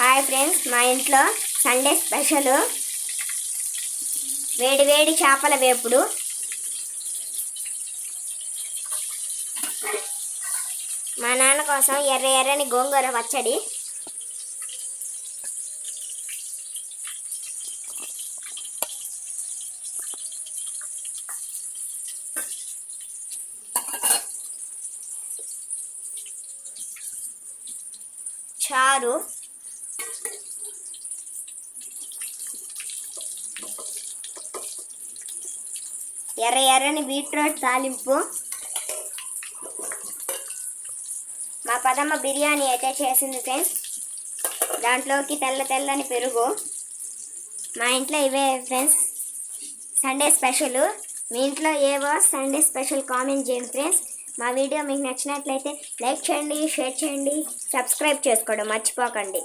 Hi friends మా ఇంట్లో Sunday special. వేడి వేడి చేపల వేపుడు. మా నాన్న కోసం ఎర్ర ఎర్రని గోంగూర పచ్చడి. చారు. ఎర్ర ఎర్రని బీట్రూట్ తాలింపు. మా పదమ్మ బిర్యానీ అయితే చేసింది ఫ్రెండ్స్. దాంట్లోకి తెల్ల తెల్లని పెరుగు. మా ఇంట్లో ఇవే ఫ్రెండ్స్. Sunday special. మీ ఇంట్లో ఏవో సండే స్పెషల్ కామెంట్ చేయండి ఫ్రెండ్స్. మా వీడియో మీకు నచ్చినట్లయితే లైక్ చేయండి షేర్ చేయండి సబ్స్క్రైబ్ చేసుకోవడం మర్చిపోకండి.